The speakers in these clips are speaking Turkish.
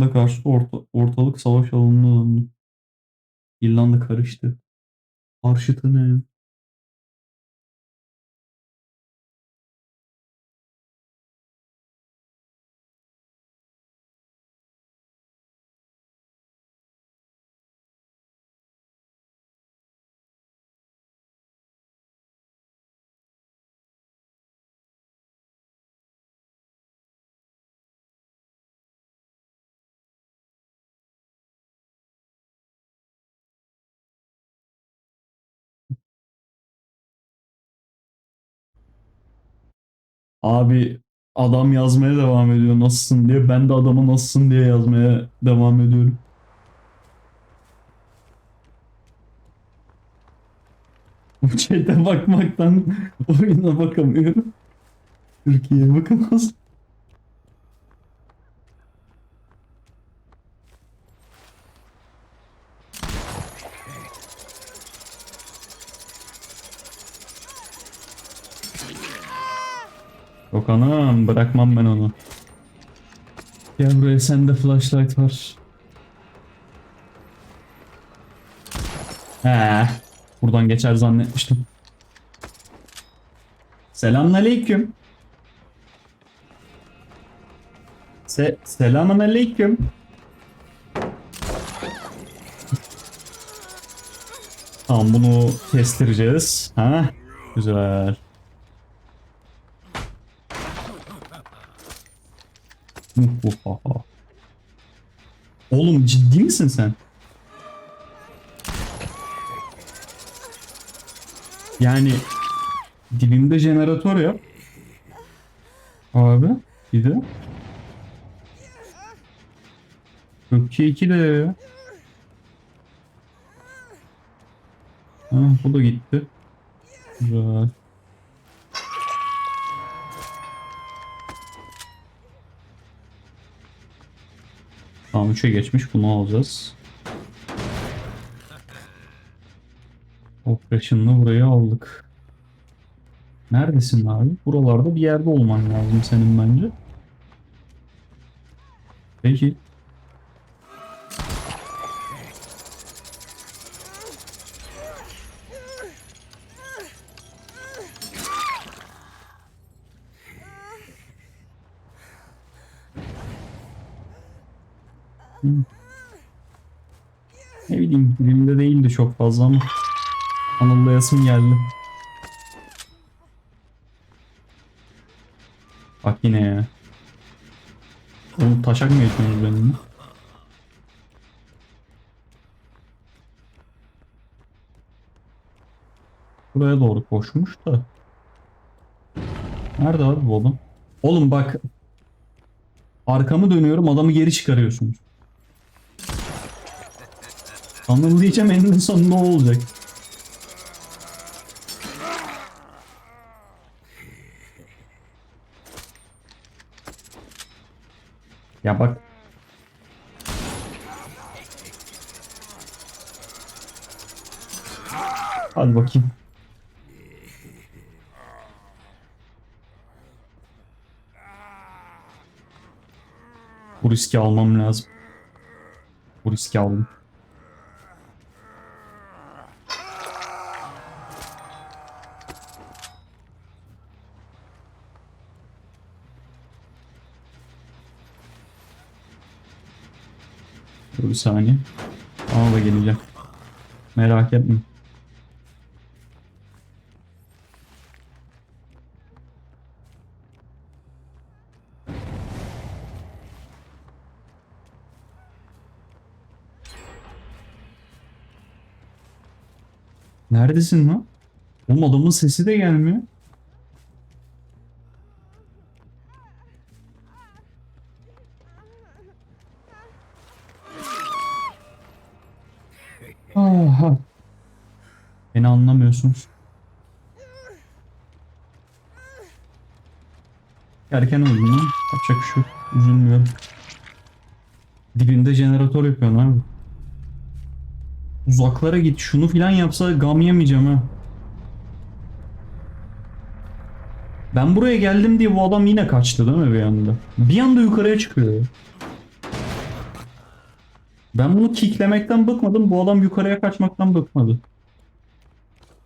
da karşı orta, ortalık savaş alanına döndü. İrlanda karıştı. Karşıtı ne? Abi adam yazmaya devam ediyor nasılsın diye. Ben de adama nasılsın diye yazmaya devam ediyorum. Bu chat'e bakmaktan oyuna bakamıyorum. Türkiye'ye bakamaz. Yok anam bırakmam ben onu. Gel buraya sende flashlight var. He, buradan geçer zannetmiştim. Selamünaleyküm. Se Selamünaleyküm. Tamam bunu kestireceğiz. Ha? Güzel. Oğlum ciddi misin sen? Yani dibimde jeneratör yap. Abi bir de. Gökçe 2 de ya. Ha, bu da gitti. Güzel. Tamam 3'e geçmiş bunu alacağız. Operation'la burayı aldık. Neredesin abi? Buralarda bir yerde olman lazım senin bence. Peki. Bileyim dilimde değildi çok fazla ama anıllayasım geldi. Bak yine ya. Oğlum taşak mı geçiyorsunuz benimle? Buraya doğru koşmuş da. Nerede abi bu adam? Oğlum bak. Arkamı dönüyorum adamı geri çıkarıyorsunuz. Anıllayacağım eninde sonunda o olacak. Ya bak. Hadi bakayım. Bu riski almam lazım. Bu riski aldım. Bir saniye. Da geleceğim. Merak etme. Neredesin lan? Oğlum adamın sesi de gelmiyor. Beni anlamıyorsunuz. Erken öldüm lan. Yapacak bir şey yok. Üzülmüyorum. Dibinde jeneratör yapıyorsun abi. Uzaklara git. Şunu filan yapsa gam yemeyeceğim ha. Ben buraya geldim diye bu adam yine kaçtı değil mi bir anda? Bir anda yukarıya çıkıyor. Ben bunu kicklemekten bıkmadım. Bu adam yukarıya kaçmaktan bıkmadı.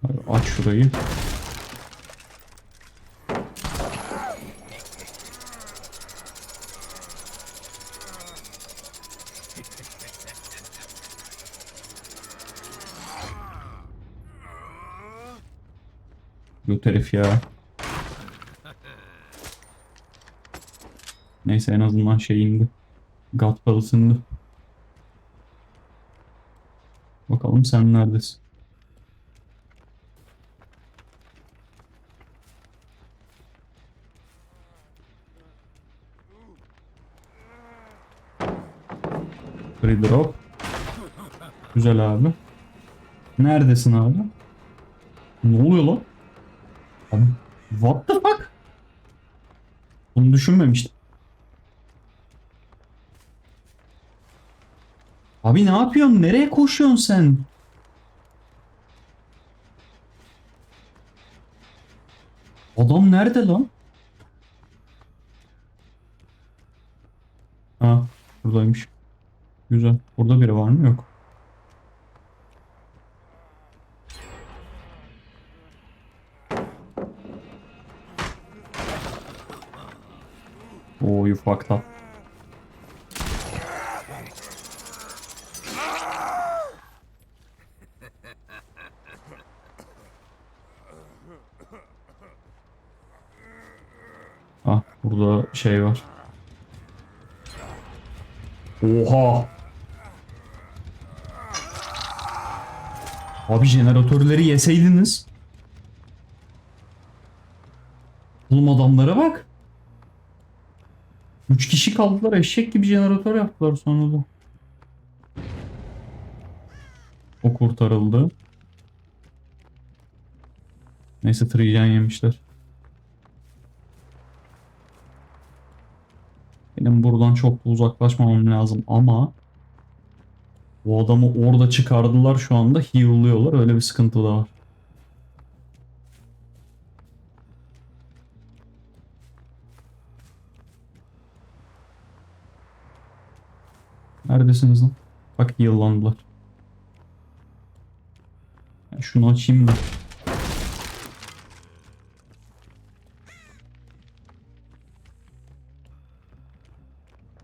Hadi Aç şurayı. Herif ya. Neyse en azından şey indi. Gatbal ısındı. Bakalım sen neredesin? Free drop. Güzel abi. Neredesin abi? Ne oluyor lan? Abi, what the fuck? Bunu düşünmemiştim. Abi ne yapıyorsun? Nereye koşuyorsun sen? Adam nerede lan? Ha, buradaymış. Güzel. Burada biri var mı? Yok. Oo, you fucked. Ah burada şey var. Oha. Abi jeneratörleri yeseydiniz. Oğlum adamlara bak. 3 kişi kaldılar eşek gibi jeneratör yaptılar sonra da. O kurtarıldı. Neyse trijen yemişler. Benim buradan çok uzaklaşmamam lazım ama bu adamı orada çıkardılar şu anda heal'lıyorlar öyle bir sıkıntı da var. Neredesiniz lan? Bak heal'landılar. Ben şunu açayım da.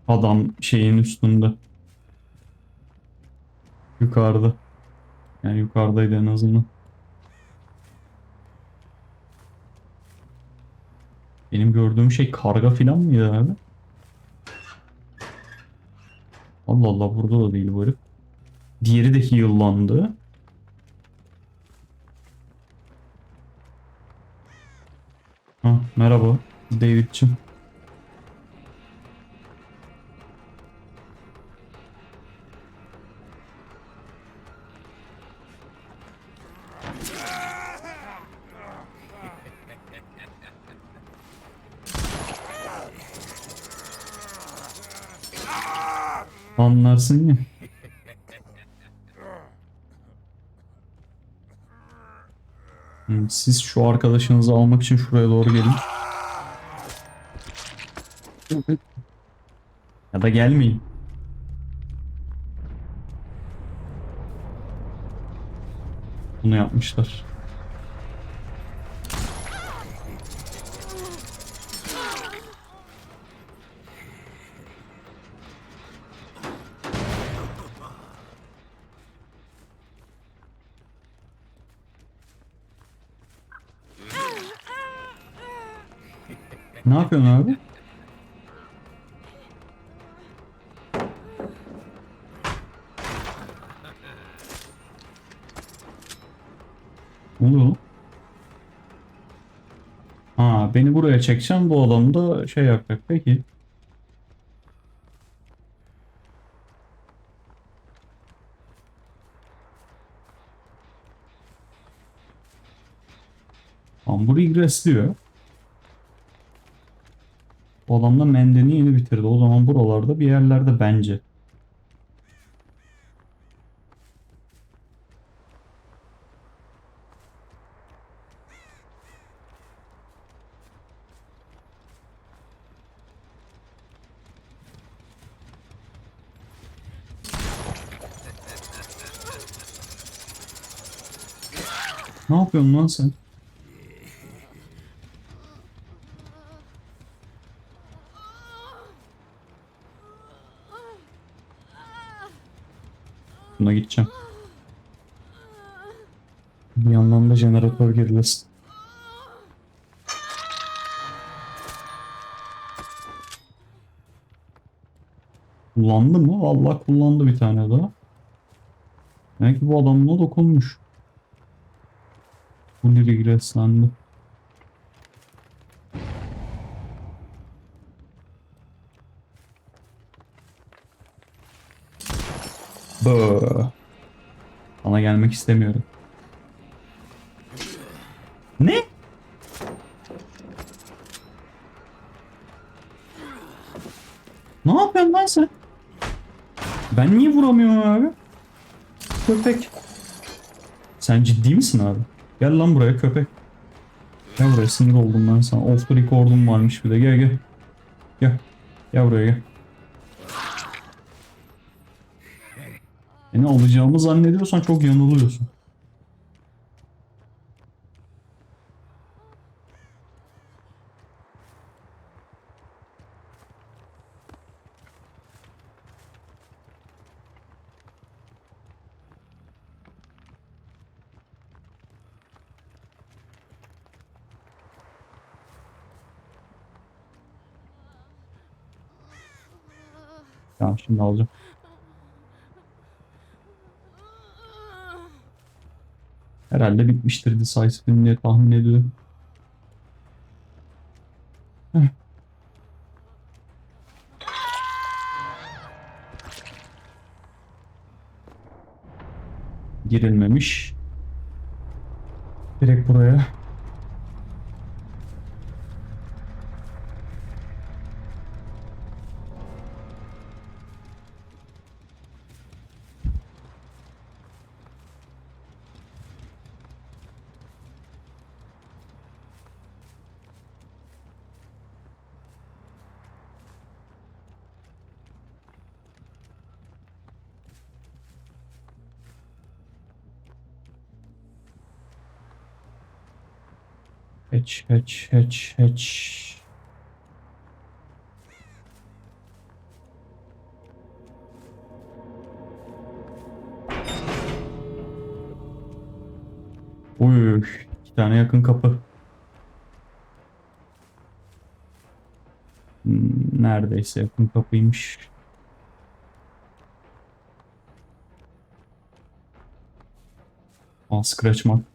Adam şeyin üstünde. Yukarıda. Yani yukarıdaydı en azından. Benim gördüğüm şey karga filan mıydı abi? Allah Allah burada da değil bu herif. Diğeri de heal'landı. Ha, merhaba David'cim. Anlarsın ya. Siz şu arkadaşınızı almak için şuraya doğru gelin. Ya da gelmeyin. Bunu yapmışlar. Ne yapıyorsun abi? Ne oluyor? Ha, beni buraya çekeceğim. Bu adam da şey yapacak. Peki. Tamam, bu regress diyor. Bu adam da Menden'i yeni bitirdi. O zaman buralarda bir yerlerde bence. Ne yapıyorsun lan sen? Gideceğim. Bir yandan da jeneratör gerilesin. Kullandı mı? Vallahi kullandı bir tane daha. Demek ki bu adam buna dokunmuş. Bu nereye gireslendi? Bö. Gelmek istemiyorum. Ne? Ne yapıyorsun lan sen? Ben niye vuramıyorum abi? Köpek. Sen ciddi misin abi? Gel lan buraya köpek. Gel buraya sinir oldum ben sana. Off the record'um varmış bir de. Gel gel. Gel. Gel buraya gel. Beni alacağımı zannediyorsan çok yanılıyorsun. Tamam şimdi alacağım. Herhalde bitmiştir Decisive'in diye tahmin ediyorum. Girilmemiş. Direkt buraya. Hatch, hatch, hatch, hatch. Uy, iki tane yakın kapı. Hmm, Neredeyse yakın kapıymış. Aa, scratch mark.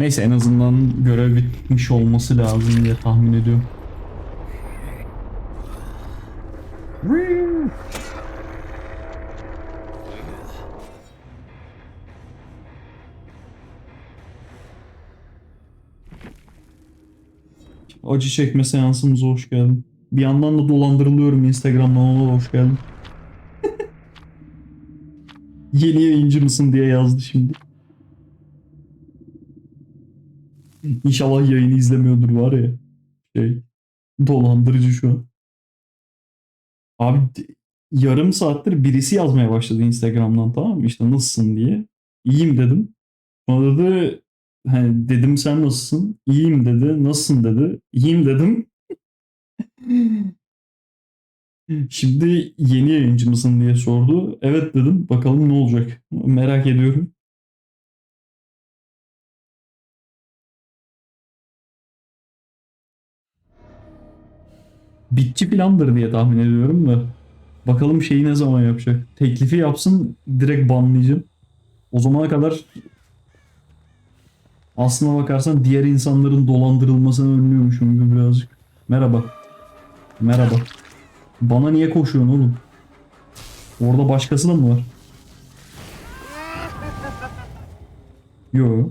Neyse en azından görev bitmiş olması lazım diye tahmin ediyorum. Acı çekme seansımıza hoş geldin. Bir yandan da dolandırılıyorum Instagram'dan ona da hoş geldin. Yeni yayıncı mısın diye yazdı şimdi. İnşallah yayını izlemiyordur var ya. Şey, dolandırıcı şu an. Abi yarım saattir birisi yazmaya başladı Instagram'dan tamam mı? İşte nasılsın diye. İyiyim dedim. Sonra dedi hani dedim sen nasılsın? İyiyim dedi. Nasılsın dedi. İyiyim dedim. Şimdi yeni yayıncı mısın diye sordu. Evet dedim. Bakalım ne olacak. Merak ediyorum. Bitçi filandır diye tahmin ediyorum da. Bakalım şeyi ne zaman yapacak. Teklifi yapsın direkt banlayacağım. O zamana kadar Aslına bakarsan diğer insanların dolandırılmasını önlüyormuşum gibi birazcık. Merhaba. Merhaba. Bana niye koşuyorsun oğlum? Orada başkası da mı var? Yo.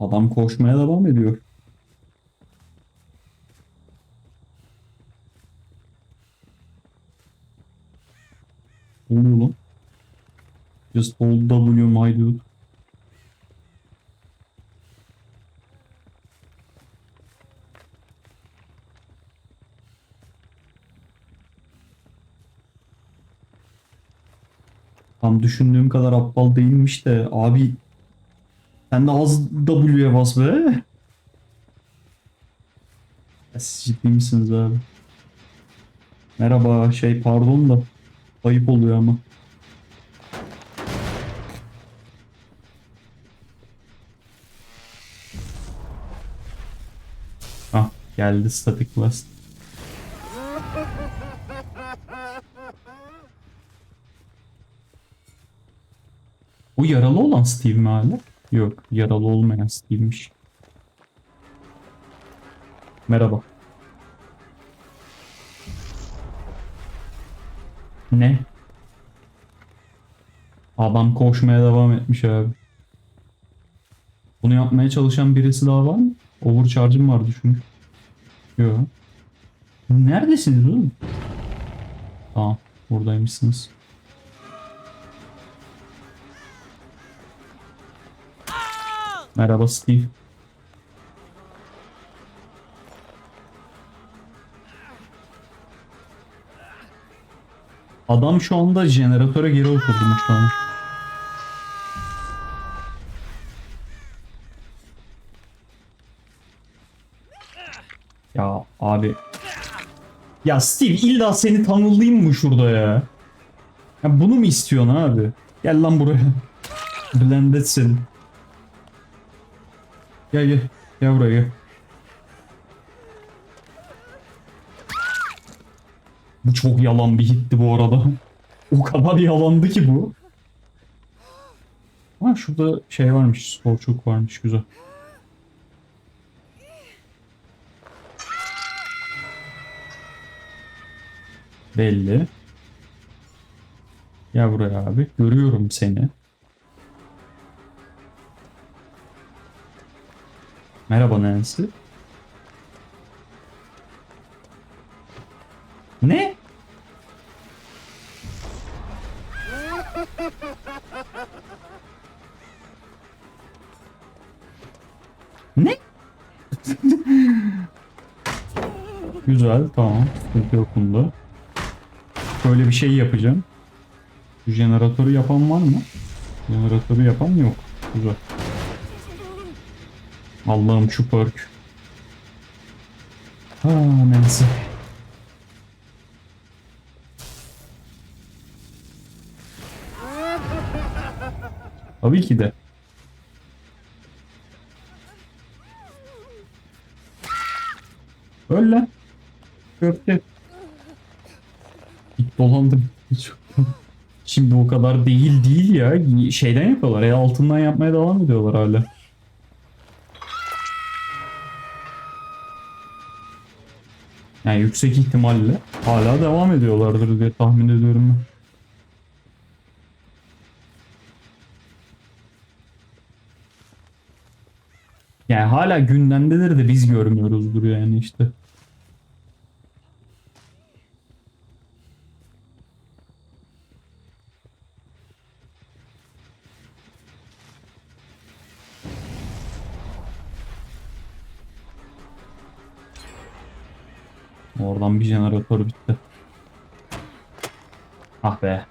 Adam koşmaya devam ediyor. Ne oluyor? Just hold W my dude. Tam düşündüğüm kadar aptal değilmiş de abi sen de az W'ye bas be. Ya siz ciddi misiniz abi? Merhaba şey pardon da ayıp oluyor ama. Ah geldi static blast. O yaralı olan Steve mi hala? Yok yaralı olmayan Steve'miş. Merhaba. Ne? Adam koşmaya devam etmiş abi. Bunu yapmaya çalışan birisi daha var mı? Overcharge'ım vardı çünkü. Yok. Neredesiniz oğlum? Tamam. Buradaymışsınız. Merhaba Steve. Adam şu anda jeneratöre geri oturmuş şu an. Ya abi. Ya Steve illa seni tanılayım mı şurada ya? Ya bunu mu istiyorsun abi? Gel lan buraya. Blendedsin. Gel gel. Gel buraya gel. Bu çok yalan bir hitti bu arada. O kadar yalandı ki bu. Ha şurada şey varmış. Sporçuk varmış. Güzel. Belli. Gel buraya abi. Görüyorum seni. Merhaba Nancy. Ne? Ne? Güzel tamam. Sıkıntı yok bunda. Şöyle bir şey yapacağım. Şu jeneratörü yapan var mı? Jeneratörü yapan yok. Güzel. Allah'ım şu perk. Ha neyse. Tabii ki de. Öl lan. Köfte. Dolandım. Şimdi o kadar değil değil ya. Şeyden yapıyorlar ya altından yapmaya devam ediyorlar hala. Yani yüksek ihtimalle hala devam ediyorlardır diye tahmin ediyorum ben. Yani hala gündemdedir de biz görmüyoruzdur yani işte. Oradan bir jeneratör bitti. Ah be.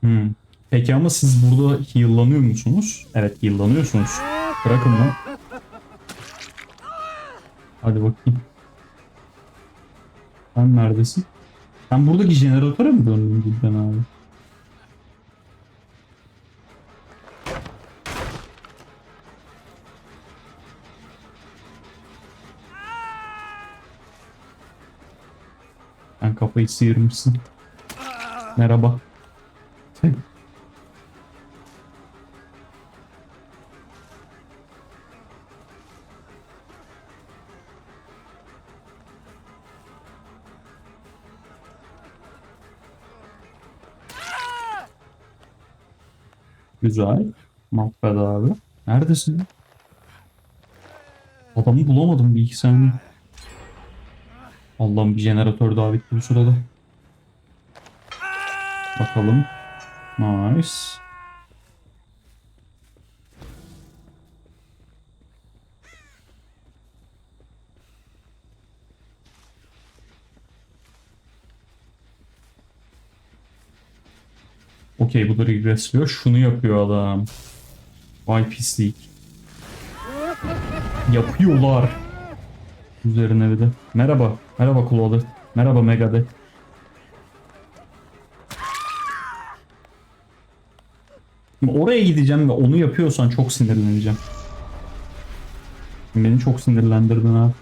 Hmm. Peki ama siz burada heal'lanıyor musunuz? Evet heal'lanıyorsunuz. Bırakın lan. Hadi bakayım. Sen neredesin? Sen buradaki jeneratöre mi döndün cidden abi? Kafayı sıyırmışsın. Merhaba. Güzel. Mahved abi. Neredesin? Adamı bulamadım bir iki saniye. Allah'ım bir jeneratör daha bitti bu sırada. Bakalım. Nice. Okey bu da regressliyor. Şunu yapıyor adam. Vay pislik. Yapıyorlar. Üzerine bir de. Merhaba. Merhaba Claude. Merhaba Megadeth. Şimdi oraya gideceğim ve onu yapıyorsan çok sinirleneceğim. Beni çok sinirlendirdin abi.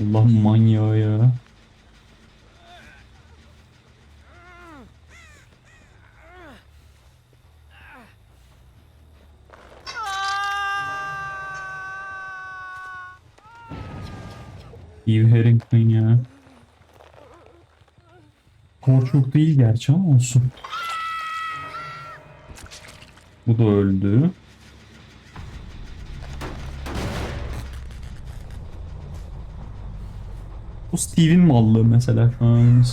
Allah manyağı ya. Steve Harrington ya. Kor çok değil gerçi ama olsun. Bu da öldü. Bu Steve'in mallığı mesela şu an.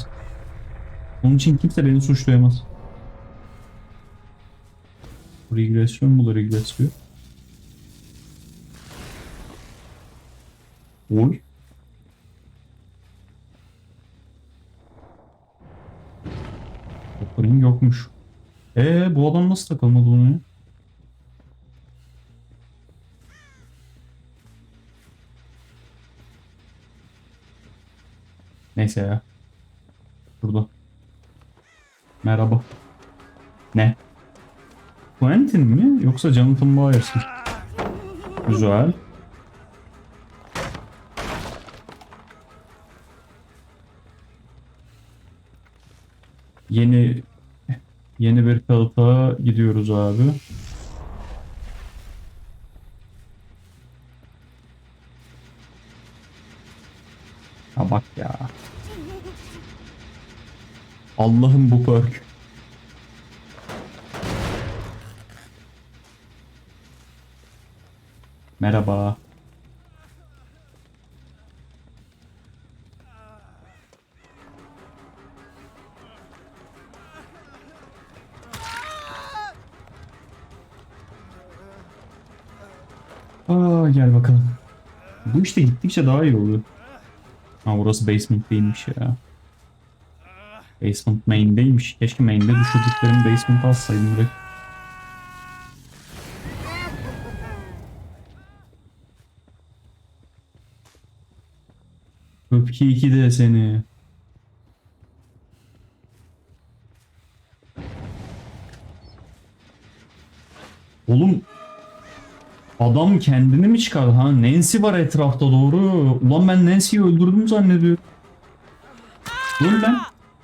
Onun için kimse beni suçlayamaz. Bu regresyon bu da regresyon. Oy. Opening yokmuş. Ee bu adam nasıl takılmadı bunu ya? Neyse ya. Burada. Merhaba. Ne? Quentin mi yoksa Jonathan Myers mi? Güzel. Yeni yeni bir kalıpa gidiyoruz abi. Ha bak ya. Allah'ım bu perk. Merhaba. Aa gel bakalım. Bu işte gittikçe daha iyi oluyor. Ha burası basement değilmiş ya. Basement main'deymiş. Keşke main'de düşürdüklerimi basement alsaydım direkt. Öpki 2 de seni. Oğlum Adam kendini mi çıkardı ha? Nancy var etrafta doğru. Ulan ben Nancy'yi öldürdüm zannediyorum. Dur lan.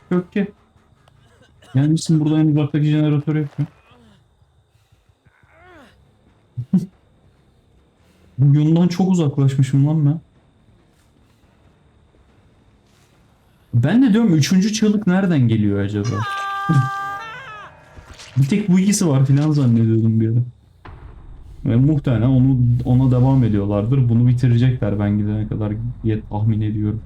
Kökke. Gelmişsin burada en uzaktaki jeneratörü yapıyor. Bu yoldan çok uzaklaşmışım lan ben. Ben de diyorum üçüncü çığlık nereden geliyor acaba? bir tek bu ikisi var filan zannediyordum bir ara. Ve muhtemelen onu ona devam ediyorlardır. Bunu bitirecekler ben gidene kadar diye tahmin ediyorum.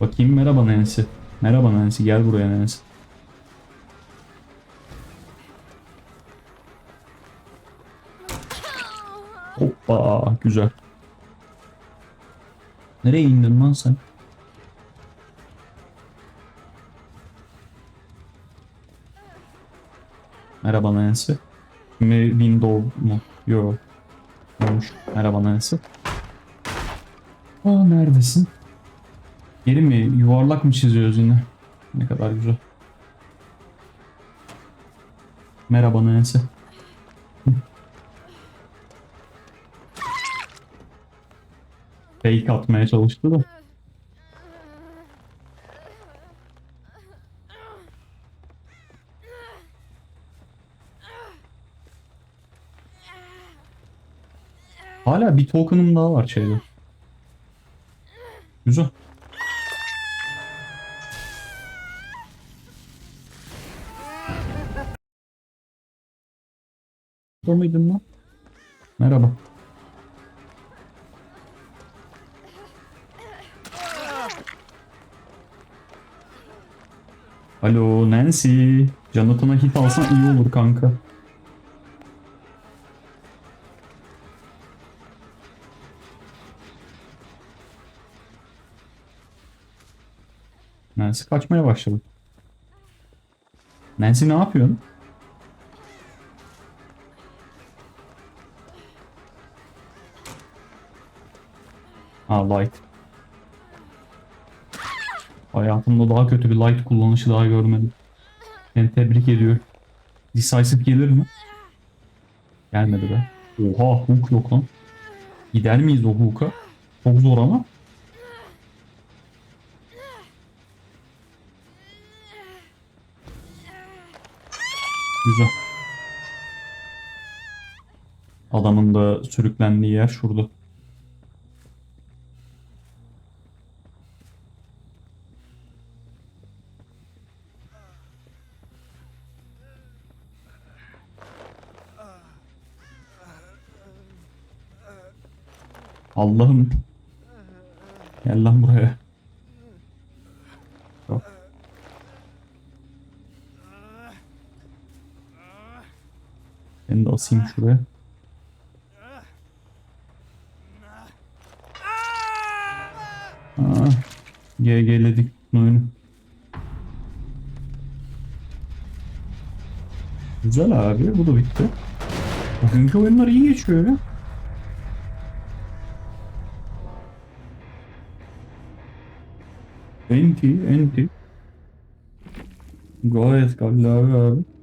Bakayım merhaba Nancy. Merhaba Nancy gel buraya Nancy. Hoppa güzel. Nereye indin lan sen? Merhaba Nancy. Mi window mu? Yo. Olmuş. Merhaba Nancy. Aa neredesin? Geri mi? Yuvarlak mı çiziyoruz yine? Ne kadar güzel. Merhaba Nancy. Fake atmaya çalıştı da. Hala bir token'ım daha var şeyde. Güzel. Burada mıydın lan? Merhaba. Alo Nancy. Jonathan'a hit alsan iyi olur kanka. Nancy kaçmaya başladı. Nancy ne yapıyorsun? Ha light. Hayatımda daha kötü bir light kullanışı daha görmedim. Seni tebrik ediyorum. Decisive gelir mi? Gelmedi be. Oha hook yok lan. Gider miyiz o hook'a? Çok zor ama. Güzel. Adamın da sürüklendiği yer şurada. Allah'ım. Gel lan buraya. Beni de asayım şuraya. Aa, GG'ledik oyunu. Güzel abi bu da bitti. Bugünkü oyunlar iyi geçiyor ya. Enti, enti. Gayet gallavi abi.